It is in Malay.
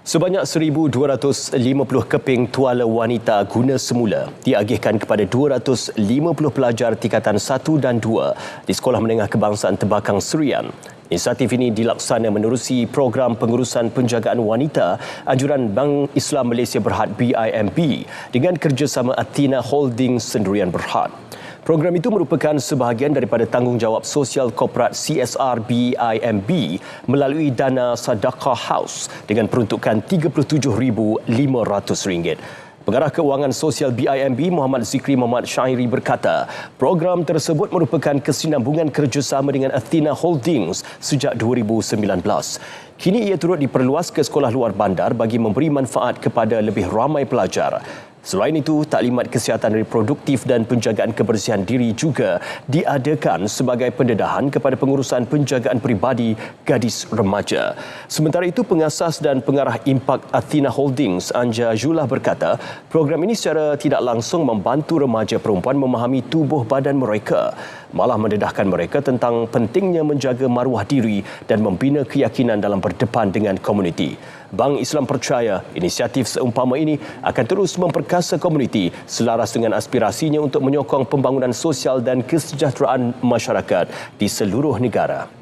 Sebanyak 1,250 keping tuala wanita guna semula diagihkan kepada 250 pelajar tingkatan 1 dan 2 di Sekolah Menengah Kebangsaan Tebakang Serian. Inisiatif ini dilaksana menerusi program pengurusan penjagaan wanita anjuran Bank Islam Malaysia Berhad BIMB dengan kerjasama Athena Holdings Sendirian Berhad. Program itu merupakan sebahagian daripada tanggungjawab sosial korporat CSR BIMB melalui dana Sadaqah House dengan peruntukan RM37,500. Pengarah Keuangan Sosial BIMB Muhammad Zikri Muhammad Syairi berkata, program tersebut merupakan kesinambungan kerjasama dengan Athena Holdings sejak 2019. Kini ia turut diperluas ke sekolah luar bandar bagi memberi manfaat kepada lebih ramai pelajar. Selain itu, taklimat kesihatan reproduktif dan penjagaan kebersihan diri juga diadakan sebagai pendedahan kepada pengurusan penjagaan peribadi gadis remaja. Sementara itu, pengasas dan pengarah Impak Athena Holdings, Anja Julah berkata, program ini secara tidak langsung membantu remaja perempuan memahami tubuh badan mereka, malah mendedahkan mereka tentang pentingnya menjaga maruah diri dan membina keyakinan dalam berdepan dengan komuniti. Bank Islam percaya inisiatif seumpama ini akan terus memperkasa komuniti selaras dengan aspirasinya untuk menyokong pembangunan sosial dan kesejahteraan masyarakat di seluruh negara.